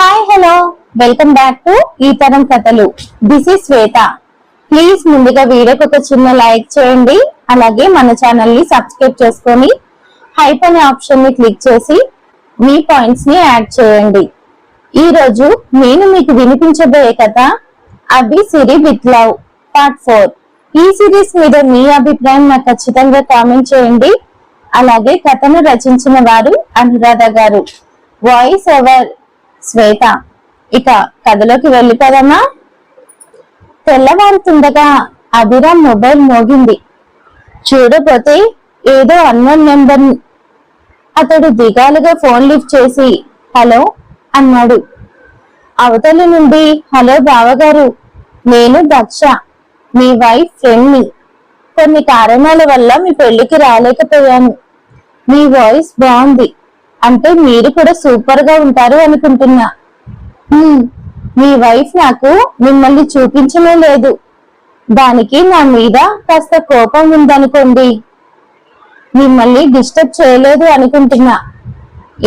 Hi hello welcome back to ఈ తరం కథలు దిస్ ఇస్ శ్వేత ప్లీజ్ ముందుగా వీడియోకి ఒక చిన్న లైక్ చేయండి. అలాగే మన ఛానల్ని సబ్స్క్రైబ్ చేసుకొని హైప్ అనే ఆప్షన్ని క్లిక్ చేసి మీ పాయింట్స్ని యాడ్ చేయండి. ఈ రోజు నేను మీకు వినిపించబోయే కథ Abhi Siri with love part four ఈ సిరీస్ మీద మీ అభిప్రాయం నాకు ఖచ్చితంగా కామెంట్ చేయండి. అలాగే కథను రచించిన వారు అనురాధ గారు. వాయిస్ ఓవర్ శ్వేత ఇక కథలోకి వెళ్ళిపోదామా? తెల్లవారుతుండగా అభిరామ్ మొబైల్ మోగింది. చూడపోతే ఏదో అన్నోన్ నెంబర్ అతడు దిగాలుగా ఫోన్ లిఫ్ట్ చేసి హలో అన్నాడు. అవతలి నుండి హలో బావగారు నేను దక్ష మీ వైఫ్ ఫ్రెండ్ని. కొన్ని కారణాల వల్ల మీ పెళ్ళికి రాలేకపోయాను. మీ వాయిస్ బాగుంది. అంటే మీరు కూడా సూపర్గా ఉంటారు అనుకుంటున్నా. మీ వైఫ్ నాకు మిమ్మల్ని చూపించమే లేదు. దానికి నా మీద కాస్త కోపం ఉందనుకోండి. మిమ్మల్ని డిస్టర్బ్ చేయలేదు అనుకుంటున్నా.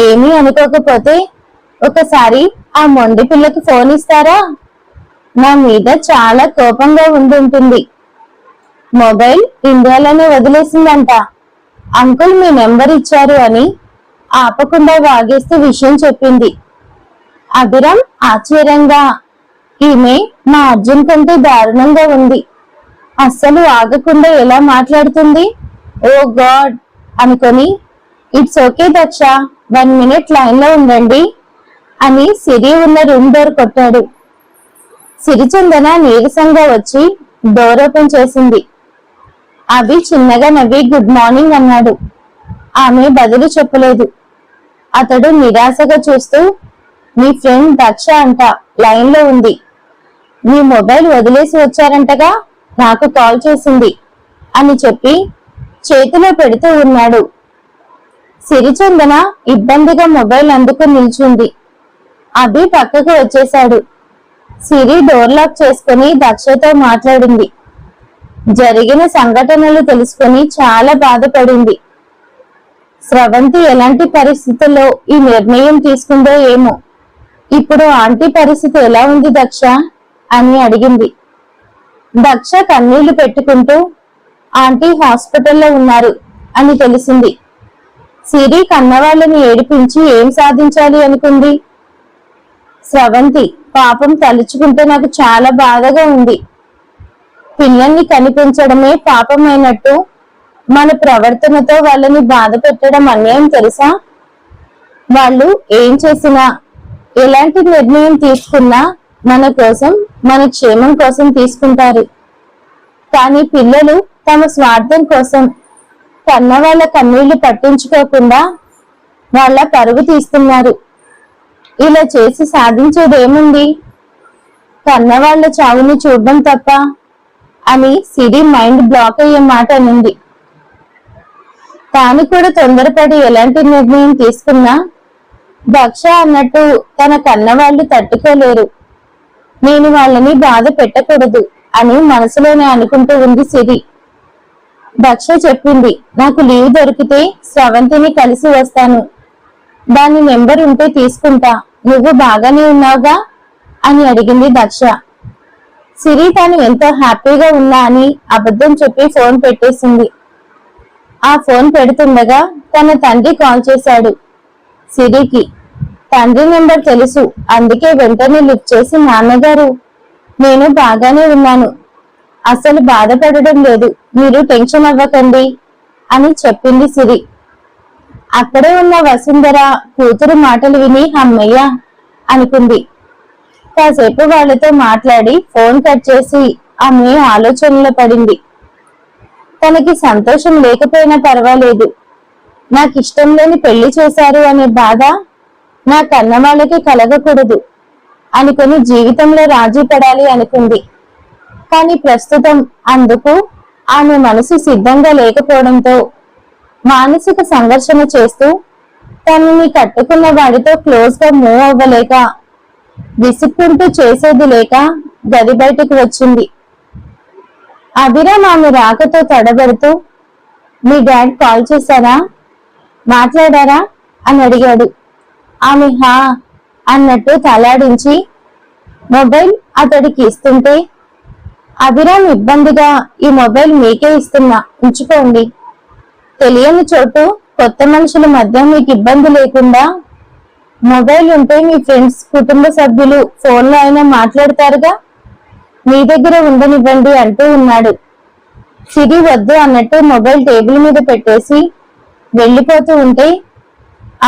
ఏమీ అనుకోకపోతే ఒకసారి ఆ మొండి పిల్లకి ఫోన్ ఇస్తారా? నా మీద చాలా కోపంగా ఉండుంటుంది. మొబైల్ ఇండియాలోనే వదిలేసిందంట. అంకుల్ మీ నెంబర్ ఇచ్చారు అని ఆపకుండా వాగేస్తూ విషయం చెప్పింది. అభిరామ్ ఆశ్చర్యంగా ఈమె మా అర్జున్ కంటే దారుణంగా ఉంది. అస్సలు ఆగకుండా ఎలా మాట్లాడుతుంది? Oh god! అనుకొని it's okay Daksha one minute లైన్లో ఉండండి అని సిరి ఉన్న రూమ్ డోర్ కొట్టాడు. సిరిచందన నీరసంగా వచ్చి డోర్ ఓపెన్ చేసింది. అవి చిన్నగా నవ్వి గుడ్ మార్నింగ్ అన్నాడు. ఆమె బదులు చెప్పలేదు. అతడు నిరాశగా చూస్తూ మీ ఫ్రెండ్ దక్ష అంట లైన్లో ఉంది. మీ మొబైల్ వదిలేసి వచ్చారంటగా నాకు కాల్ చేసింది అని చెప్పి చేతిలో పెడుతూ ఉన్నాడు. సిరిచందన ఇబ్బందిగా మొబైల్ అందుకు నిల్చుంది. అభి పక్కకు వచ్చేశాడు. సిరి డోర్ లాక్ చేసుకుని దక్షతో మాట్లాడింది. జరిగిన సంఘటనలు తెలుసుకొని చాలా బాధపడింది. స్రవంతి ఎలాంటి పరిస్థితుల్లో ఈ నిర్ణయం తీసుకుందో ఏమో. ఇప్పుడు ఆంటీ పరిస్థితి ఎలా ఉంది దక్ష? అని అడిగింది. దక్ష కన్నీళ్ళు పెట్టుకుంటూ ఆంటీ హాస్పిటల్లో ఉన్నారు అని తెలిసింది. సిరి కన్నవాళ్ళని ఏడిపించి ఏం సాధించాలి అనుకుంది? స్రవంతి పాపం తలుచుకుంటే నాకు చాలా బాధగా ఉంది. పిల్లల్ని కనిపించడమే పాపమైనట్టు మన ప్రవర్తనతో వాళ్ళని బాధ పెట్టడం అన్యాయం తెలుసా? వాళ్ళు ఏం చేసినా ఎలాంటి నిర్ణయం తీసుకున్నా మన కోసం మన క్షేమం కోసం తీసుకుంటారు. కానీ పిల్లలు తమ స్వార్థం కోసం కన్న వాళ్ళ కన్నీళ్ళు పట్టించుకోకుండా వాళ్ళ పరుగు తీస్తున్నారు. ఇలా చేసి సాధించేది ఏముంది కన్న వాళ్ళ చావుని చూడడం తప్ప అని సిరి మైండ్ బ్లాక్ అయ్యే మాట అనింది. తాను కూడా తొందరపడి ఎలాంటి నిర్ణయం తీసుకున్నా దక్ష అన్నట్టు తన కన్నవాళ్ళు తట్టుకోలేరు. నేను వాళ్ళని బాధ పెట్టకూడదు అని మనసులోనే అనుకుంటూ ఉంది సిరి. దక్ష చెప్పింది నాకు లీవ్ దొరికితే స్రవంతిని కలిసి వస్తాను. దాని నెంబర్ ఉంటే తీసుకుంటా నువ్వు బాగానే ఉన్నావుగా? అని అడిగింది దక్ష సిరి తాను ఎంతో హ్యాపీగా ఉన్నా అని అబద్ధం చెప్పి ఫోన్ పెట్టేసింది. ఆ ఫోన్ పెడుతుండగా తన తండ్రి కాల్ చేశాడు. సిరికి తండ్రి నెంబర్ తెలుసు అందుకే వెంటనే లిఫ్ట్ చేసి నాన్నగారు నేను బాగానే ఉన్నాను. అసలు బాధపడడం లేదు మీరు టెన్షన్ అవ్వకండి అని చెప్పింది సిరి. అక్కడే ఉన్న వసుంధర కూతురు మాటలు విని అమ్మయ్య అనుకుంది. కాసేపు వాళ్ళతో మాట్లాడి ఫోన్ కట్ చేసి ఆమె ఆలోచనలో పడింది. తనకి సంతోషం లేకపోయినా పర్వాలేదు. నాకు ఇష్టం లేని పెళ్ళి చేశారు అనే బాధ నా కన్న వాళ్ళకి కలగకూడదు అనుకుని జీవితంలో రాజీ పడాలి అనుకుంది. కానీ ప్రస్తుతం అందుకు ఆమె మనసు సిద్ధంగా లేకపోవడంతో మానసిక సంఘర్షణ చేస్తూ తనని కట్టుకున్న వాడితో క్లోజ్గా మూవ్ అవ్వలేక విసుక్కుంటూ చేసేది లేక గది బయటకు వచ్చింది. అభిరామ్ ఆమె రాకతో తడబడుతూ మీ డాడ్ కాల్ చేశారా? మాట్లాడారా? అని అడిగాడు. ఆమె హా అన్నట్టు తలాడించి మొబైల్ అతడికి ఇస్తుంటే అభిరామ్ ఇబ్బందిగా ఈ మొబైల్ మీకే ఇస్తున్నా ఉంచుకోండి. తెలియని చోటు కొత్త మనుషుల మధ్య మీకు ఇబ్బంది లేకుండా మొబైల్ ఉంటే మీ ఫ్రెండ్స్ కుటుంబ సభ్యులు ఫోన్లో అయినా మాట్లాడతారుగా? మీ దగ్గర ఉండనివ్వండి అంటూ ఉన్నాడు. సిరి వద్దు అన్నట్టు మొబైల్ టేబుల్ మీద పెట్టేసి వెళ్ళిపోతూ ఉంటే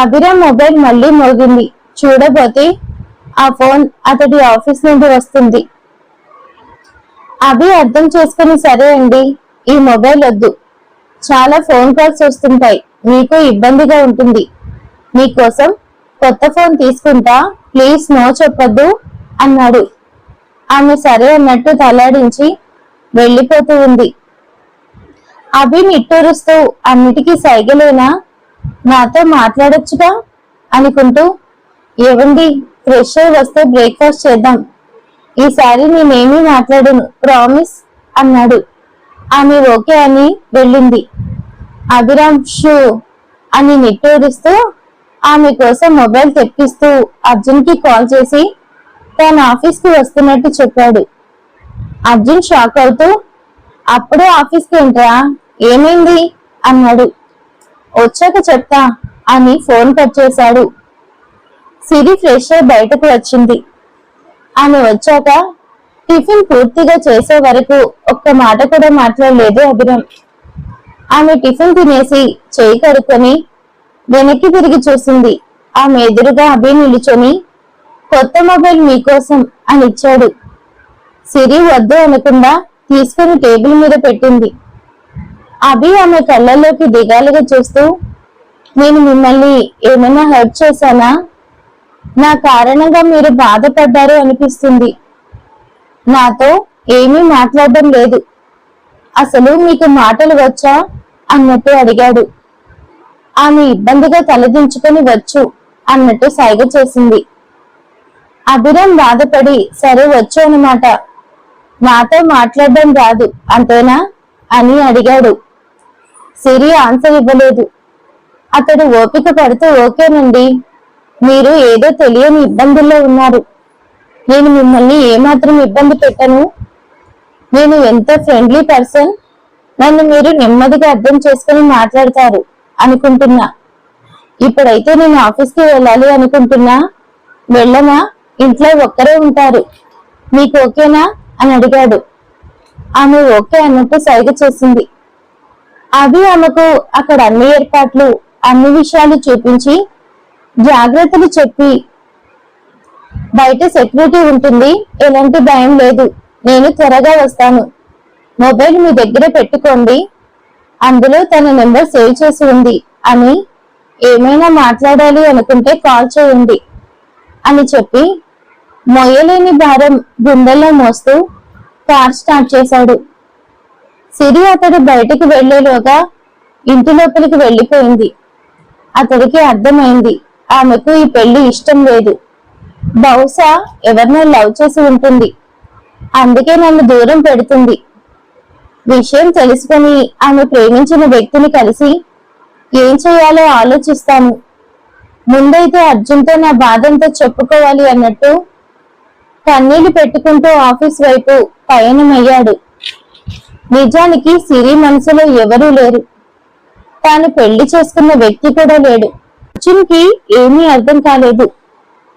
అభిరామ్ మొబైల్ మళ్ళీ మోగింది. చూడబోతే ఆ ఫోన్ అతడి ఆఫీస్ నుండి వస్తుంది. అభి అర్థం చేసుకుని సరే అండి ఈ మొబైల్ వద్దు. చాలా ఫోన్ కాల్స్ వస్తుంటాయి. మీకు ఇబ్బందిగా ఉంటుంది. మీకోసం కొత్త ఫోన్ తీసుకుంటా ప్లీజ్ నో చెప్పొద్దు అన్నాడు. ఆమె సరే అన్నట్టు తలాడించి వెళ్ళిపోతూ ఉంది. అభి నిట్టూరుస్తూ అన్నిటికీ సైగలేనా? నాతో మాట్లాడొచ్చుగా? అనుకుంటూ ఏవండి ఫ్రెష్ అయి వస్తే బ్రేక్ఫాస్ట్ చేద్దాం. ఈసారి నేనేమీ మాట్లాడను ప్రామిస్ అన్నాడు. ఆమె ఓకే అని వెళ్ళింది. అభిరామ్ షూ అని నిట్టూరుస్తూ ఆమె కోసం మొబైల్ తెప్పిస్తూ అర్జున్కి కాల్ చేసి తన ఆఫీస్కి వస్తున్నట్టు చెప్పాడు. అర్జున్ షాక్ అవుతూ అప్పుడే ఆఫీస్కి ఏంట్రా? ఏమైంది? అన్నాడు. వచ్చాక చెప్తా అని ఫోన్ కట్ చేశాడు. సిరి ఫ్రెష్ అయి బయటకు వచ్చింది ఆమె వచ్చాక టిఫిన్ పూర్తిగా చేసే వరకు ఒక్క మాట కూడా మాట్లాడలేదు అభిరామ్ ఆమె టిఫిన్ తినేసి చేయి కడుక్కొని వెనక్కి తిరిగి చూసింది. ఆమె ఎదురుగా అభి నిలుచొని కొత్త మొబైల్ మీకోసం అని ఇచ్చాడు. సిరి వద్దు అనకుండా తీసుకుని టేబుల్ మీద పెట్టింది. అభి ఆమె కళ్ళల్లోకి దిగాలుగా చూస్తూ నేను మిమ్మల్ని ఏమైనా హెల్ప్ చేశానా? నా కారణంగా మీరు బాధపడ్డారు అనిపిస్తుంది. నాతో ఏమీ మాట్లాడడం లేదు. అసలు మీకు మాటలు వచ్చా? అన్నట్టు అడిగాడు. ఆమె ఇబ్బందిగా తలదించుకొని వచ్చు అన్నట్టు సైగ చేసింది. అభిరామ్ బాధపడి సరే వచ్చానమాట. నాతో మాట్లాడడం రాదు అంతేనా? అని అడిగాడు. సిరి ఆన్సర్ ఇవ్వలేదు. అతడు ఓపిక పడుతూ ఓకేనండి. మీరు ఏదో తెలియని ఇబ్బందుల్లో ఉన్నారు. నేను మిమ్మల్ని ఏమాత్రం ఇబ్బంది పెట్టను. నేను ఎంత ఫ్రెండ్లీ పర్సన్. నన్ను మీరు నెమ్మదిగా అర్థం చేసుకుని మాట్లాడతారు అనుకుంటున్నా. ఇప్పుడైతే నేను ఆఫీస్కి వెళ్ళాలి అనుకుంటున్నా. వెళ్ళనా? ఇంట్లో ఒక్కరే ఉంటారు. మీకు ఓకేనా? అని అడిగాడు. ఆమె ఓకే అన్నట్టు సైగ చేసింది. అవి ఆమెకు అక్కడ అన్ని ఏర్పాట్లు అన్ని విషయాలు చూపించి జాగ్రత్తలు చెప్పి బయట సెక్యూరిటీ ఉంటుంది. ఎలాంటి భయం లేదు. నేను త్వరగా వస్తాను. మొబైల్ మీ దగ్గర పెట్టుకోండి. అందులో తన నెంబర్ సేవ్ చేసి ఉంది అని ఏమైనా మాట్లాడాలి అనుకుంటే కాల్ చేయండి అని చెప్పి మొయ్యలేని భారం గుండెల్లో మోస్తూ కార్ స్టార్ట్ చేశాడు. సిరి అతడు బయటికి వెళ్ళేలోగా ఇంటి లోపలికి వెళ్ళిపోయింది అతడికి అర్థమైంది ఆమెకు ఈ పెళ్ళి ఇష్టం లేదు. బహుశా ఎవరినో లవ్ చేసి ఉంటుంది. అందుకే నన్ను దూరం పెడుతుంది. విషయం తెలుసుకొని ఆమె ప్రేమించిన వ్యక్తిని కలిసి ఏం చేయాలో ఆలోచిస్తాను. ముందైతే అర్జున్తో నా బాధంతో చెప్పుకోవాలి అన్నట్టు కన్నీళ్ళు పెట్టుకుంటూ ఆఫీస్ వైపు పయనమయ్యాడు. నిజానికి సిరి మనసులో ఎవరూ లేరు. తాను పెళ్ళి చేసుకున్న వ్యక్తి కూడా లేడు. అర్జున్కి ఏమీ అర్థం కాలేదు.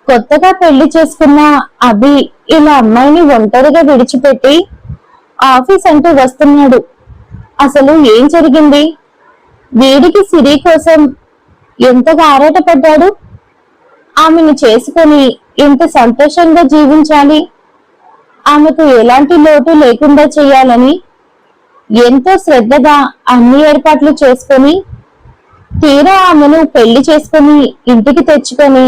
కొత్తగా పెళ్ళి చేసుకున్న అభి ఇలా అమ్మాయిని ఒంటరిగా విడిచిపెట్టి ఆఫీస్ అంటూ వస్తున్నాడు. అసలు ఏం జరిగింది? వీడికి సిరి కోసం ఎంతగా ఆరాటపడ్డాడు? ఆమెను చేసుకొని ఎంత సంతోషంగా జీవించాలి? ఆమెకు ఎలాంటి లోటు లేకుండా చేయాలని ఎంతో శ్రద్ధగా అన్ని ఏర్పాట్లు చేసుకొని తీరా ఆమెను పెళ్ళి చేసుకొని ఇంటికి తెచ్చుకొని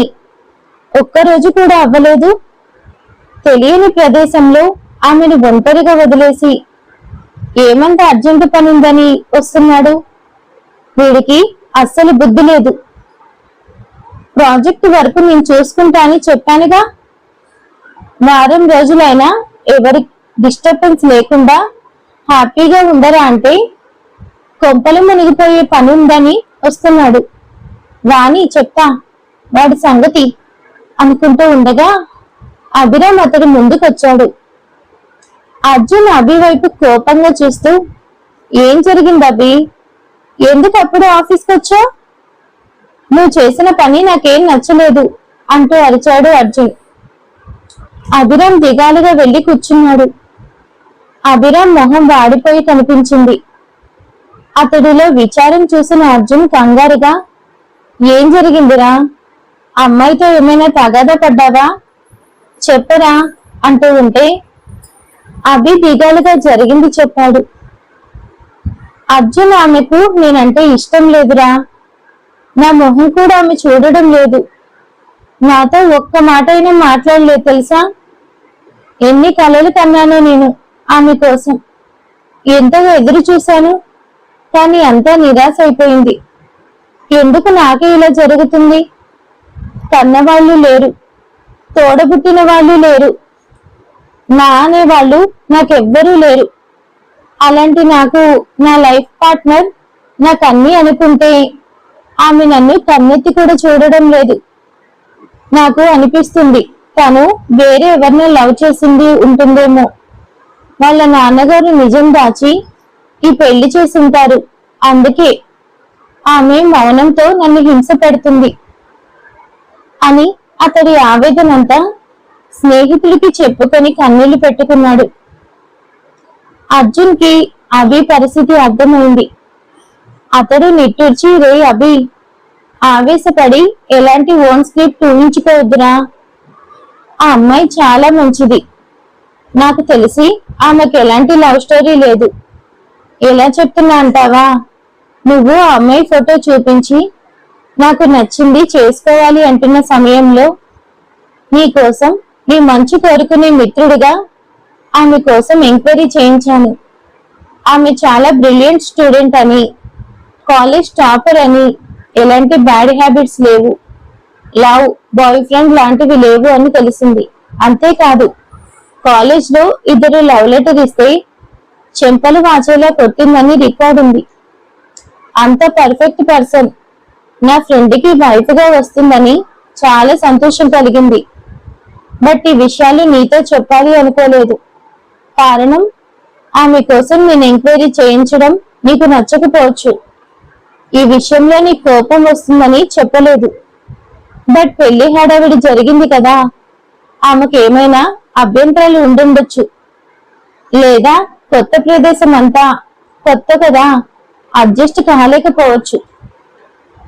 ఒక్కరోజు కూడా అవ్వలేదు? తెలియని ప్రదేశంలో ఆమెను ఒంటరిగా వదిలేసి ఏమంత అర్జెంటు పనుందని వస్తున్నాడు? వీడికి అస్సలు బుద్ధి లేదు. ప్రాజెక్ట్ వరకు నేను చూసుకుంటా అని చెప్పానుగా. వారం రోజులైనా ఎవరి డిస్టర్బెన్స్ లేకుండా హ్యాపీగా ఉండరా అంటే కొంపలు మునిగిపోయే పని ఉందని వస్తున్నాడు. వాణి చెప్తా వాడి సంగతి అనుకుంటూ ఉండగా అభిరామ్ అతడు ముందుకొచ్చాడు. అర్జున్ అభి వైపు కోపంగా చూస్తూ ఏం జరిగింది అభి? ఎందుకు అప్పుడు ఆఫీస్కి వచ్చావు నువ్వు చేసిన పని నాకేం నచ్చలేదు అంటూ అరిచాడు అర్జున్. అభిరామ్ దిగాలుగా వెళ్ళి కూర్చున్నాడు. అభిరామ్ మొహం వాడిపోయి కనిపించింది. అతడిలో విచారం చూసిన అర్జున్ కంగారుగా ఏం జరిగిందిరా? అమ్మాయితో ఏమైనా తగాదా పడ్డావా? చెప్పరా? అంటూ ఉంటే అభి దిగాలుగా జరిగింది చెప్పాడు. అర్జున్ ఆమెకు నేనంటే ఇష్టం లేదురా. నా మొహం కూడా ఆమె చూడడం లేదు. నాతో ఒక్క మాట అయినా మాట్లాడలేదు తెలుసా? ఎన్ని కలలు కన్నానో నేను ఆమె కోసం. ఎంతగా ఎదురు చూశాను కానీ అంతా నిరాశ అయిపోయింది. ఎందుకు నాకే ఇలా జరుగుతుంది? కన్నవాళ్ళు లేరు తోడబుట్టిన వాళ్ళు లేరు. నా అనేవాళ్ళు నాకెవ్వరూ లేరు. అలాంటి నాకు నా లైఫ్ పార్ట్నర్ నాకు అన్నీ అనుకుంటే ఆమె నన్ను కన్నెత్తి కూడా చూడడం లేదు. నాకు అనిపిస్తుంది తను వేరే ఎవరినో లవ్ చేసింది ఉంటుందేమో. వాళ్ళ నాన్నగారు నిజం దాచి ఈ పెళ్ళి చేసుంటారు. అందుకే ఆమె మౌనంతో నన్ను హింస పెడుతుంది అని అతడి ఆవేదనంతా స్నేహితుడికి చెప్పుకొని కన్నీళ్ళు పెట్టుకున్నాడు. అర్జున్కి పరిస్థితి అర్థమైంది. అతడు నిట్టూర్చి రే అభి ఆవేశపడి ఎలాంటి ఓన్ స్క్రిప్ట్ ఊహించుకోవద్దురా ఆ అమ్మాయి చాలా మంచిది. నాకు తెలిసి ఆమెకు ఎలాంటి లవ్ స్టోరీ లేదు. ఎలా చెప్తున్నా అంటావా? నువ్వు ఆ అమ్మాయి ఫోటో చూపించి నాకు నచ్చింది చేసుకోవాలి అంటున్న సమయంలో నీ కోసం నీ మంచి కోరుకునే మిత్రుడిగా ఆమె కోసం ఎంక్వైరీ చేయించాను. ఆమె చాలా బ్రిలియంట్ స్టూడెంట్ అని కాలేజ్ టాపర్ అని ఎలాంటి బ్యాడ్ హ్యాబిట్స్ లేవు. లవ్ బాయ్ ఫ్రెండ్ లాంటివి లేవు అని తెలిసింది. అంతేకాదు కాలేజ్లో ఇద్దరు లవ్ లెటర్ ఇస్తే చెంపలు వాచేలా కొట్టిందని రికార్డ్ ఉంది. అంత పర్ఫెక్ట్ పర్సన్ నా ఫ్రెండ్కి వైఫ్గా వస్తుందని చాలా సంతోషం కలిగింది. బట్ ఈ విషయాలు నీతో చెప్పాలి అనుకోలేదు. కారణం ఆమె కోసం నేను ఎంక్వైరీ చేయించడం నీకు నచ్చకపోవచ్చు. ఈ విషయంలో నీ కోపం వస్తుందని చెప్పలేదు. బట్ పెళ్ళి హడావిడి జరిగింది కదా. ఆమెకేమైనా అభ్యంతరాలు ఉండుండొచ్చు. లేదా కొత్త ప్రదేశం అంతా కొత్త కదా. అడ్జస్ట్ కాలేకపోవచ్చు.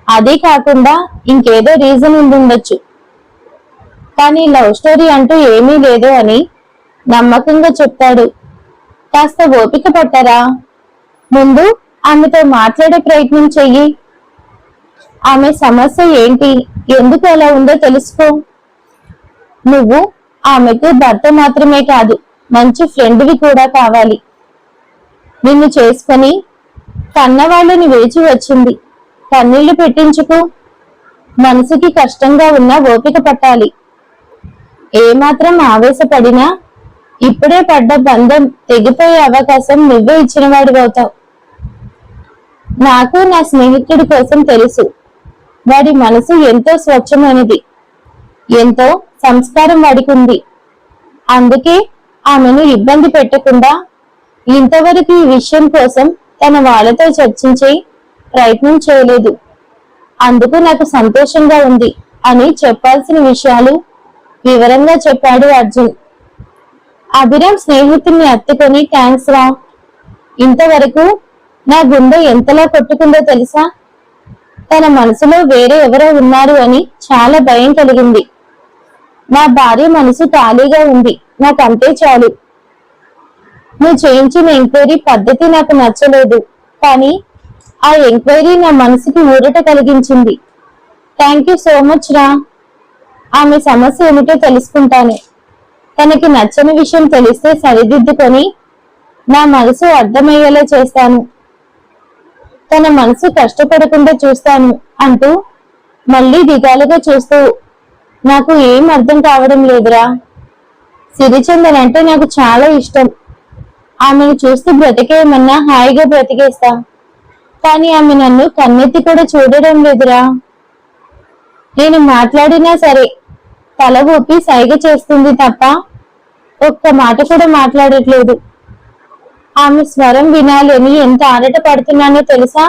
అదే కాకుండా ఇంకేదో రీజన్ ఉండుండొచ్చు. కానీ లవ్ స్టోరీ అంటూ ఏమీ లేదు అని నమ్మకంగా చెప్తాడు. కాస్త ఓపిక పట్టరా? ముందు ఆమెతో మాట్లాడే ప్రయత్నం చెయ్యి. ఆమె సమస్య ఏంటి? ఎందుకు అలా ఉందో తెలుసుకో. నువ్వు ఆమెకు భర్త మాత్రమే కాదు మంచి ఫ్రెండ్వి కూడా కావాలి. నిన్ను చేసుకొని కన్నవాళ్ళని వేచి వచ్చింది. కన్నీళ్ళు పెట్టించుకు. మనసుకి కష్టంగా ఉన్నా ఓపిక పట్టాలి. ఏమాత్రం ఆవేశపడినా ఇప్పుడే పడ్డ బంధం తెగిపోయే అవకాశం నువ్వే ఇచ్చిన వాడివవుతావు నాకు నా స్నేహితుడి కోసం తెలుసు. వాడి మనసు ఎంతో స్వచ్ఛమైనది. ఎంతో సంస్కారం వాడికి ఉంది. అందుకే ఆమెను ఇబ్బంది పెట్టకుండా ఇంతవరకు ఈ విషయం కోసం తన వాళ్ళతో చర్చించే ప్రయత్నం చేయలేదు. అందుకు నాకు సంతోషంగా ఉంది అని చెప్పాల్సిన విషయాలు వివరంగా చెప్పాడు అర్జున్. అభిరామ్ స్నేహితుడిని అత్తుకొని థ్యాంక్స్ రా. ఇంతవరకు నా గుండె ఎంతలా కొట్టుకుందో తెలుసా? తన మనసులో వేరే ఎవరో ఉన్నారు అని చాలా భయం కలిగింది. నా భార్య మనసు ఖాళీగా ఉంది. నాకు అంతే చాలు. నువ్వు చేయించిన ఎంక్వైరీ పద్ధతి నాకు నచ్చలేదు. కానీ ఆ ఎంక్వైరీ నా మనసుకి ఊరట కలిగించింది. థ్యాంక్ యూ సో మచ్ రా. ఆమె సమస్య ఏమిటో తెలుసుకుంటాను. తనకి నచ్చని విషయం తెలిస్తే సరిదిద్దుకొని నా మనసు అర్థమయ్యేలా చేస్తాను. తన మనసు కష్టపడకుండా చూస్తాను అంటూ మళ్ళీ దిగాలుగా చూస్తూ నాకు ఏం అర్థం కావడం లేదురా. సిరిచందన్ అంటే నాకు చాలా ఇష్టం. ఆమెను చూస్తూ బ్రతికేయమన్నా హాయిగా బ్రతికేస్తా. కానీ ఆమె నన్ను కన్నెత్తి కూడా చూడడం లేదురా. నేను మాట్లాడినా సరే తల ఊపి సైగ చేస్తుంది తప్ప ఒక్క మాట కూడా మాట్లాడట్లేదు. ఆమె స్వరం వినాలని ఎంత ఆరాట పడుతున్నానో తెలుసా?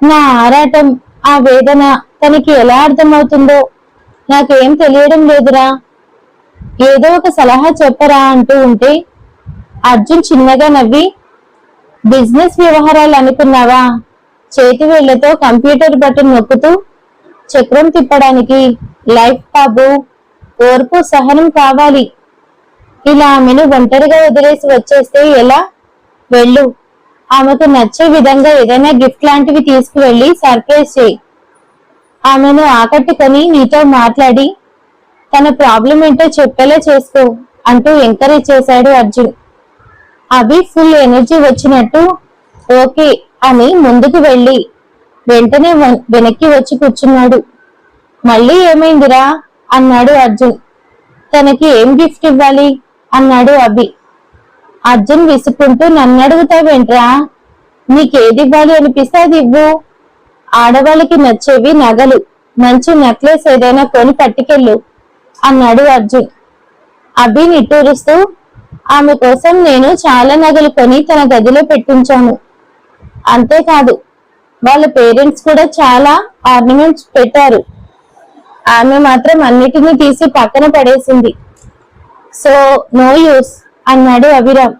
నా ఆరాటం ఆ వేదన తనకి ఎలా అర్థమవుతుందో నాకేం తెలియడం లేదురా. ఏదో ఒక సలహా చెప్పరా అంటూ ఉంటే అర్జున్ చిన్నగా నవ్వి బిజినెస్ వ్యవహారాలు అనుకున్నావా? చేతి వేళ్ళతో కంప్యూటర్ బటన్ నొక్కుతూ చక్రం తిప్పడానికి లైఫ్ బాబు ఓర్పు సహనం కావాలి. ఇలా ఆమెను ఒంటరిగా వదిలేసి వచ్చేస్తే ఎలా? వెళ్ళు. ఆమెకు నచ్చే విధంగా ఏదైనా గిఫ్ట్ లాంటివి తీసుకువెళ్ళి సర్ప్రైజ్ చేయి. ఆమెను ఆకట్టుకొని నీతో మాట్లాడి తన ప్రాబ్లం ఏంటో చెప్పేలా చేసుకో అంటూ ఎంకరేజ్ చేశాడు అర్జున్. అభి ఫుల్ ఎనర్జీ వచ్చినట్టు ఓకే అని ముందుకు వెళ్ళి వెంటనే వెనక్కి వచ్చి కూర్చున్నాడు. మళ్ళీ ఏమైందిరా? అన్నాడు అర్జున్. తనకి ఏం గిఫ్ట్ ఇవ్వాలి? అన్నాడు అభి. అర్జున్ విసుక్కుంటూ నన్ను అడుగుతావేంట్రా? నీకేది ఇవ్వాలి అనిపిస్తే అది ఇవ్వు. ఆడవాళ్ళకి నచ్చేవి నగలు. మంచి నెక్లెస్ ఏదైనా కొని పట్టుకెళ్ళు అన్నాడు అర్జున్. అభి నిట్టూరుస్తూ ఆమె కోసం నేను చాలా నగలు కొని తన గదిలో పెట్టించాను. అంతేకాదు వాళ్ళ పేరెంట్స్ కూడా చాలా ఆర్నమెంట్స్ పెట్టారు. ఆమె మాత్రం అన్నిటినీ తీసి పక్కన పడేసింది. సో నో యూస్ అన్నాడు అభిరామ్.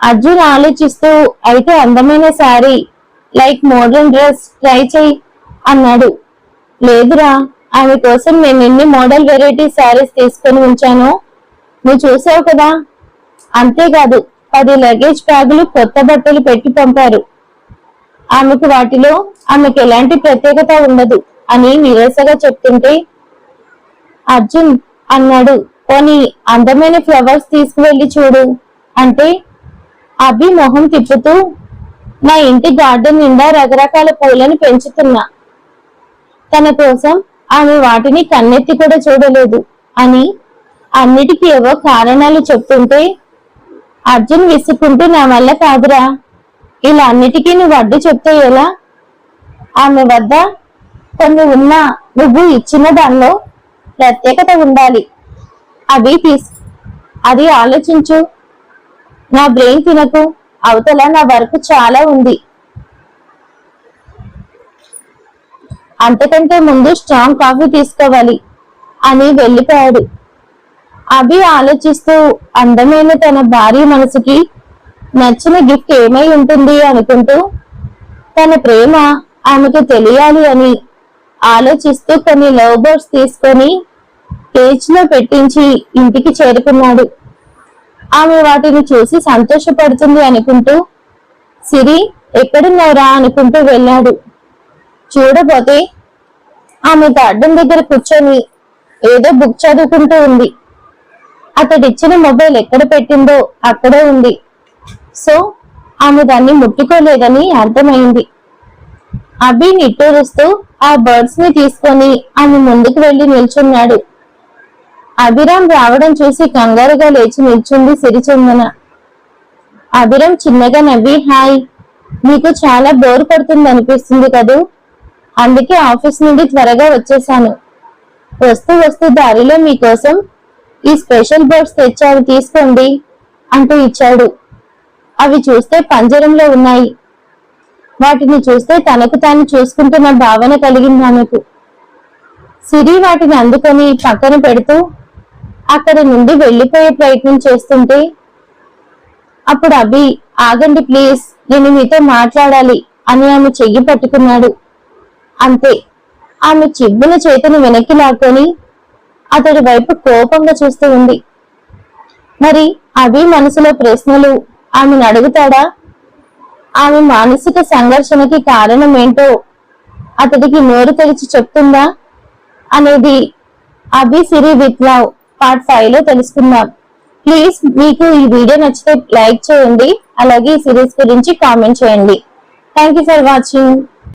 అర్జున్ ఆలోచిస్తూ అయితే అందమైన sari like modern dress try చెయ్యి అన్నాడు. లేదురా ఆమె కోసం నేను ఎన్ని మోడల్ వెరైటీ శారీస్ తీసుకొని ఉంచానో నువ్వు చూసావు కదా? అంతేకాదు పది లగేజ్ బ్యాగులు కొత్త బట్టలు పెట్టి పంపారు. ఆమెకు వాటిలో ఆమెకు ఎలాంటి ప్రత్యేకత ఉండదు అని నిరాశగా చెప్తుంటే అర్జున్ అన్నాడు. పోనీ అందమైన ఫ్లవర్స్ తీసుకువెళ్ళి చూడు. అంటే అభి మొహం తిప్పుతూ నా ఇంటి గార్డెన్ నిండా రకరకాల పూలను పెంచుతున్నా. తన కోసం ఆమె వాటిని కన్నెత్తి కూడా చూడలేదు అని అన్నిటికీ ఏవో కారణాలు చెప్తుంటే అర్జున్ విసుక్కుంటూ నా వల్ల కాదురా. ఇలా అన్నిటికీ నువ్వు అడ్డు చెప్తే ఎలా? ఆమె వద్ద కొన్ని ఉన్నా నువ్వు ఇచ్చిన దానిలో ప్రత్యేకత ఉండాలి. అవి తీసు అది ఆలోచించు. నా బ్రెయిన్ తినకు అవతల నా వర్క్ చాలా ఉంది. అంతకంటే ముందు స్ట్రాంగ్ కాఫీ తీసుకోవాలి అని వెళ్ళిపోయాడు. అభి ఆలోచిస్తూ అందమైన తన భార్య మనసుకి నచ్చిన గిఫ్ట్ ఏమై ఉంటుంది అనుకుంటూ తన ప్రేమ ఆమెకు తెలియాలి అని ఆలోచిస్తూ కొన్ని లవ్ బర్డ్స్ తీసుకొని కేజ్లో పెట్టించి ఇంటికి చేరుకున్నాడు. ఆమె వాటిని చూసి సంతోషపడుతుంది అనుకుంటూ సిరి ఎక్కడున్నావురా అనుకుంటూ వెళ్ళాడు. చూడబోతే ఆమె గార్డెన్ దగ్గర కూర్చొని ఏదో బుక్ చదువుకుంటూ ఉంది. అతడిచ్చిన మొబైల్ ఎక్కడ పెట్టిందో అక్కడే ఉంది. సో ఆమె దాన్ని ముట్టుకోలేదని అర్థమైంది. అభి నిట్టూరుస్తూ ఆ బర్డ్స్ని తీసుకొని ఆమె ముందుకు వెళ్ళి నిల్చున్నాడు. అభిరామ్ రావడం చూసి కంగారుగా లేచి నిల్చుంది సిరిచందన. అభిరామ్ చిన్నగా నవ్వి హాయ్ నీకు చాలా బోర్ పడుతుంది అనిపిస్తుంది కదూ? అందుకే ఆఫీస్ నుండి త్వరగా వచ్చేసాను. వస్తూ వస్తూ దారిలో మీకోసం ఈ స్పెషల్ బర్డ్స్ తెచ్చాను తీసుకోండి అంటూ ఇచ్చాడు. అవి చూస్తే పంజరంలో ఉన్నాయి. వాటిని చూస్తే తనకు తాను చూసుకుంటున్న భావన కలిగింది ఆమెకు. సిరి వాటిని అందుకొని పక్కన పెడుతూ అక్కడి నుండి వెళ్ళిపోయే ప్రయత్నం చేస్తుంటే అప్పుడు అభి ఆగండి ప్లీజ్ నేను మీతో మాట్లాడాలి అని ఆమె చెయ్యి పట్టుకున్నాడు. అంతే ఆమె చిబ్బున చేతిని వెనక్కి లాక్కొని అతడి వైపు కోపంగా చూస్తూ ఉంది. మరి అభి మనసులో ప్రశ్నలు ఆమెను అడుగుతాడా? ఆమె మానసిక సంఘర్షణకి కారణం ఏంటో అతడికి నోరు తెరిచి చెప్తుందా? అనేది అభి సిరి విత్ పార్ట్ ఫైవ్లో తెలుసుకుందాం. ప్లీజ్ మీకు ఈ వీడియో నచ్చితే లైక్ చేయండి. అలాగే ఈ సిరీస్ గురించి కామెంట్ చేయండి. Thank you for watching